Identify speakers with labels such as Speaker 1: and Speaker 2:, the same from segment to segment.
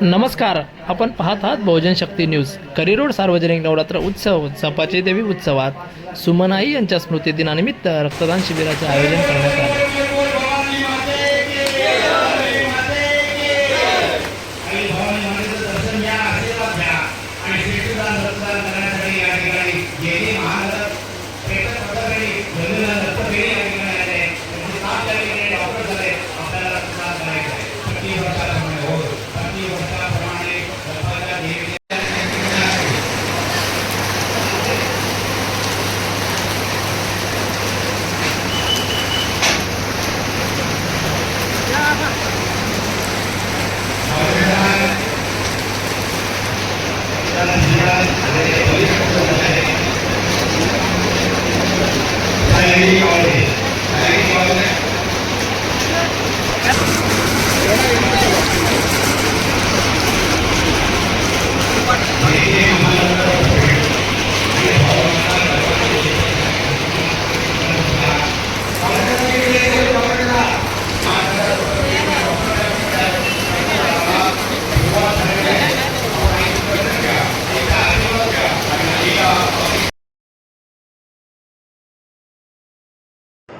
Speaker 1: नमस्कार. आपण पाहत आहात बहुजन शक्ती न्यूज. करिरोड सार्वजनिक नवरात्र उत्सव झपाचे देवी उत्सवात सुमनाई यांच्या स्मृतिदिनानिमित्त रक्तदान शिबिराचे आयोजन करण्यात आले. Thank you.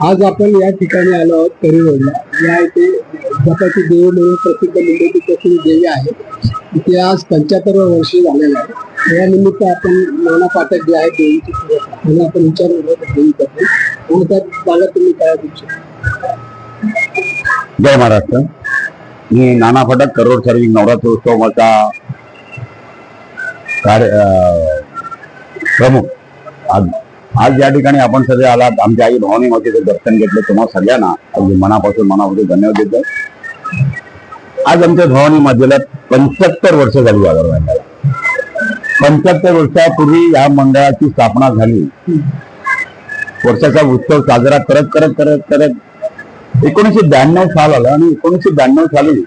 Speaker 2: आज आपण या ठिकाणी आलो आहोत करिरोडला. या इथे जपाची देवी म्हणून प्रसिद्ध मुंबईची प्रसिद्ध देवी आहे. इथे आज पंच्याहत्तर वर्ष झालेलं आहे. या निमित्त आपण नाना पाठक जे आहे देवीची पूजा त्यांना आपण विचारून घेऊ देवीबद्दल. आणि त्यात मला तुम्ही काय तुमचे
Speaker 3: जय महाराष्ट्र. मी नाना फटक करोड सर्विस नवरात्र उत्सवाचा कार्य अं, प्रमुख. आज आज या ठिकाणी आपण सगळे आलात. आमच्या आई भवानी मातेचं दर्शन घेतलं. तुम्हाला सगळ्यांना अगदी मनापासून मनामध्ये धन्यवाद देतो. आज आमच्या भवानी मातेला पंच्याहत्तर वर्ष झाली या पंच्याहत्तर वर्षापूर्वी या मंडळाची स्थापना झाली. वर्षाचा उत्सव साजरा करत करत करत करत एकोणीसशे ब्याण्णव साल आलं आणि एकोणीसशे ब्याण्णव साली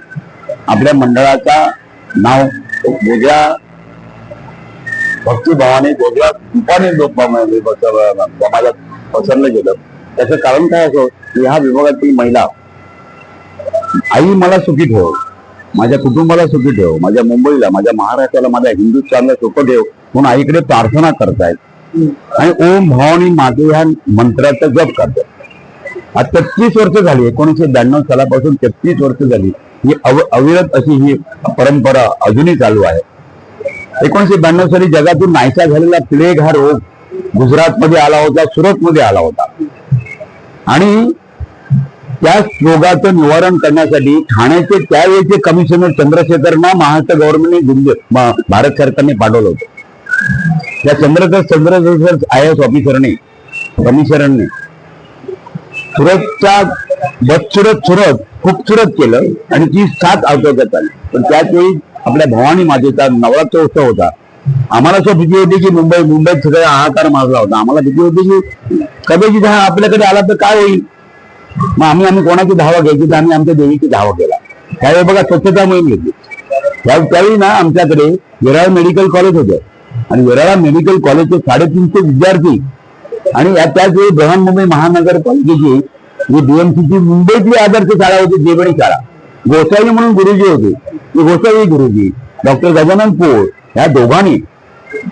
Speaker 3: आपल्या मंडळाचा नाव वेगळ्या भक्तिभावाने वेगळ्या रूपाने लोक- समाजात पसरलं गेलं. त्याचं कारण काय असं की ह्या विभागातील महिला आई मला सुखी ठेव माझ्या कुटुंबाला सुखी ठेव माझ्या मुंबईला माझ्या महाराष्ट्राला माझ्या हिंदुस्थानला सुख ठेव म्हणून आईकडे प्रार्थना करतायत. आणि ओम भावानी माझे ह्या मंत्राचा जप करतात. आज तेहतीस वर्ष झाली एकोणीसशे ब्याण्णव सालापासून तेहतीस वर्ष झाली ही अव अविरत अशी ही परंपरा अजूनही चालू आहे. एकोणीशे ब्याण्णव साली जगातून नाहीसा झालेला प्लेग हा रोग गुजरात मध्ये आला होता सुरत मध्ये आला होता. आणि त्या रोगाचं निवारण करण्यासाठी ठाण्याचे त्यावेळेचे कमिशनर चंद्रशेखरना महाराष्ट्र गव्हर्नमेंटने दिल्ली भारत सरकारने पाठवलं होतं. त्या चंद्रशेखर चंद्रशेखर आय एस ऑफिसरने कमिशनरने सुरतच्या बदसुरत सुरत खूपसुरत केलं आणि ती सात आटोक्यात आली. पण त्याचवेळी आपल्या भवानी मातेचा नवरात्र उत्सव होता. आम्हाला असं भीती होती की मुंबई मुंबईत सगळा हाहाकार माजला होता. आम्हाला भीती होती की कदाचित हा आपल्याकडे आला तर काय होईल? मग आम्ही आम्ही कोणाची धावा घ्यायची? तर आम्ही आमच्या देवीची धावा केला. त्यावेळी बघा स्वच्छता मोहीम घेतली. त्या त्यावेळी ना आमच्याकडे विराळ मेडिकल कॉलेज होतं. आणि विराळा मेडिकल कॉलेजचे साडेतीनशे विद्यार्थी आणि त्याचवेळी त्याच वेळी बृहन्मुंबई महानगरपालिकेची जी बीएमसीची मुंबईतली आदर्श शाळा होती जेवणी शाळा. गोसाई म्हणून गुरुजी होते. ते गुरुजी. डॉक्टर गजानन पोळ या दोघांनी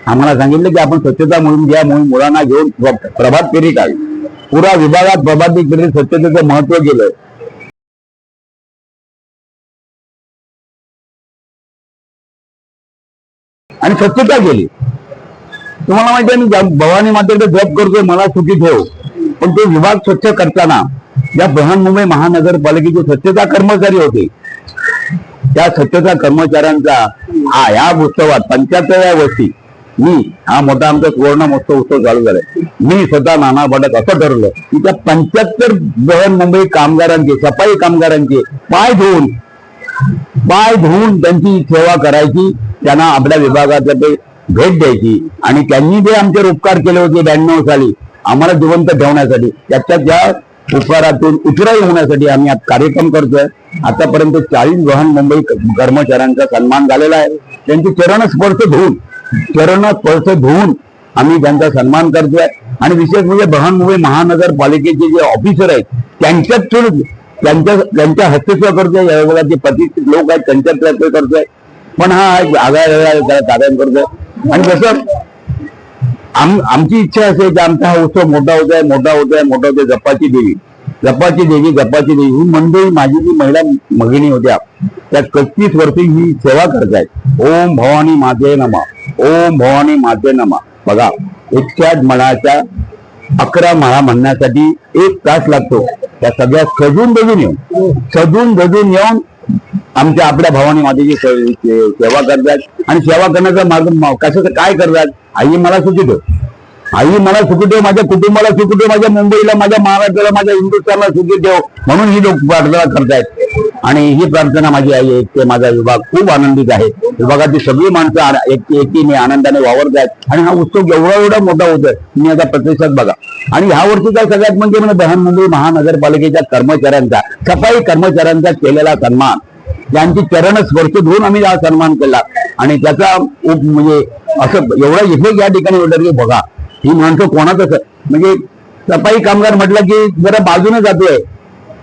Speaker 3: आम्हाला सांगितलं की आपण स्वच्छता मोहीम घ्या मोहीम मुलांना घेऊन प्रभात फेरी काढली पुरा विभागात प्रभात फेरी स्वच्छतेचं महत्त्व केलं आणि स्वच्छता केली तुम्हाला माहिती आहे मी भवानी मातेचं जप करतोय मला सुखी ठेव. पण तो विभाग स्वच्छ करताना या बृहन्मुंबई महानगरपालिकेचे स्वच्छता कर्मचारी होते. त्या स्वच्छता कर्मचाऱ्यांचा हा या उत्सवात पंच्याहत्तराव्या वर्षी मी हा मोठा आमचा सुवर्ण महोत्सव उत्सव चालू झालाय मी स्वतः नाना भटक असं ठरवलं की त्या पंच्याहत्तर बृहन्मुंबई कामगारांचे सफाई कामगारांचे पाय धुवून पाय धुवून त्यांची सेवा करायची त्यांना आपल्या विभागातल्या ते भेट द्यायची आणि त्यांनी जे आमचे उपकार केले होते ब्याण्णव साली आम्हाला जिवंत ठेवण्यासाठी त्याच्या त्या उपहारातून उतराई होण्यासाठी आम्ही आज कार्यक्रम करतोय. आतापर्यंत चाळीस वाहन मुंबई कर्मचाऱ्यांचा सन्मान झालेला आहे. त्यांची चरणस्पर्श धुवून चरणस्पर्श धुवून आम्ही त्यांचा सन्मान करतोय. आणि विशेष म्हणजे बृहन्मुंबई महानगरपालिकेचे जे ऑफिसर आहेत त्यांच्यात त्यांच्या त्यांच्या हस्तक्षेप करतोय. यावेळेला जे प्रतिष्ठित लोक आहेत त्यांच्यात प्रयत्न करतोय. पण हा एक आगळा वेगळा त्याला करतोय. आणि जसं आम आमची इच्छा असेल की आमचा हा उत्सव मोठा होत आहे मोठा होत आहे मोठा होतोय जपाची देवी. जपाची देवी जपाची देवी. ही मंडळी माझी जी महिला मगिणी होत्या त्या पस्तीस वर्षी ही सेवा करत आहेत ओम भवानी माते नमा. ओम भवानी माते नमा. बघा एकट्याच मनाच्या अकरा माळा म्हणण्यासाठी एक तास लागतो. त्या सगळ्या सजून बजून येऊन सजून बजून येऊन आमच्या आपल्या भवानी मातेची सेवा करतात. आणि सेवा करण्याचा मार्ग म- कसं काय करतात? आई मला सुखी ठेव. आई मला सुखी ठेव माझ्या कुटुंबाला सुखी ठेव माझ्या मुंबईला माझ्या महाराष्ट्राला माझ्या हिंदुस्थानला सुखी ठेव म्हणून ही लोक प्रार्थना करतायत. आणि ही प्रार्थना माझी आई आहे ते माझा विभाग खूप आनंदित आहे. विभागाची सगळी माणसं एक- एकीने आनंदाने वावरत आहेत. आणि हा उत्सव एवढा एवढा मोठा होतोय तुम्ही आता प्रतिसाद बघा. आणि ह्या वर्षीचा सगळ्यात म्हणजे म्हणजे बृहन्मुंबई महानगरपालिकेच्या कर्मचाऱ्यांचा सफाई कर्मचाऱ्यांचा केलेला सन्मान. त्यांची चरण स्पर्श घेऊन आम्ही हा सन्मान केला. आणि त्याचा म्हणजे असं एवढा इथे या ठिकाणी होतं की बघा ही माणसं कोणाचं म्हणजे सफाई कामगार म्हटलं की जरा बाजूने जातोय.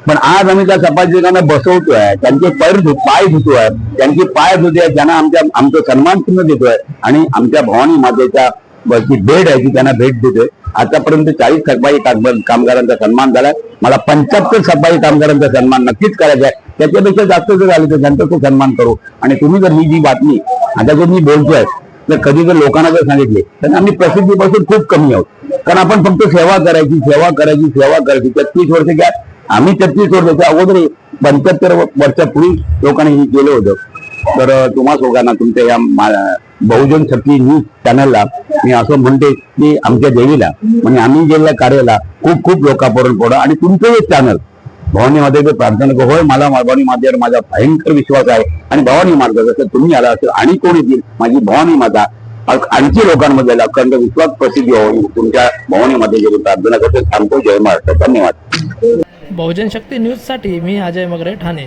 Speaker 3: पण आज आम्ही त्या सफाईकांना बसवतोय. त्यांचे पैर धु पाय धुतोय. त्यांचे पाय धुतोय. त्यांना आमच्या आमचं सन्मान चिन्ह देतोय. आणि आमच्या भवानी मातेच्या जी भेट आहे ती त्यांना भेट देतोय. आतापर्यंत चाळीस सफाई कामगारांचा सन्मान झालाय मला पंच्याहत्तर सफाई कामगारांचा सन्मान नक्कीच करायचा आहे. त्याच्यापेक्षा जास्त जर झाले तर त्यांचा तो सन्मान करू. आणि तुम्ही जर ही जी बातमी आता जर मी बोलतोय तर कधी जर लोकांना जर सांगितले तर आम्ही प्रसिद्धीपासून खूप कमी आहोत. कारण आपण फक्त सेवा करायची सेवा करायची सेवा करायची. छत्तीस वर्ष घ्या आम्ही तेहतीस वर्षाच्या अगोदर पंच्याहत्तर वर्षापूर्वी लोकांनी हे केलं होतं. तर तुम्हा लोकांना तुमच्या या बहुजन शक्ती न्यूज चॅनलला मी असं म्हणते की आमच्या देवीला म्हणजे आम्ही गेलेल्या कार्याला खूप खूप लोकांपर्यंत पडा आणि तुमचं हे चॅनल भवानी मातेचं प्रार्थना करू होय मला भवानी मातेवर माझा भयंकर विश्वास आहे आणि भवानी माता जसं तुम्ही आला असेल आणि कोण येतील माझी भवानी माता आणखी लोकांमध्ये अखंड विश्वास प्रसिद्धी होईल तुमच्या भवानी मातेची प्रार्थना करतो. थांबतो. जय महाराष्ट्र. धन्यवाद.
Speaker 1: बहुजन शक्ती न्यूजसाठी मी अजय मगरे ठाणे.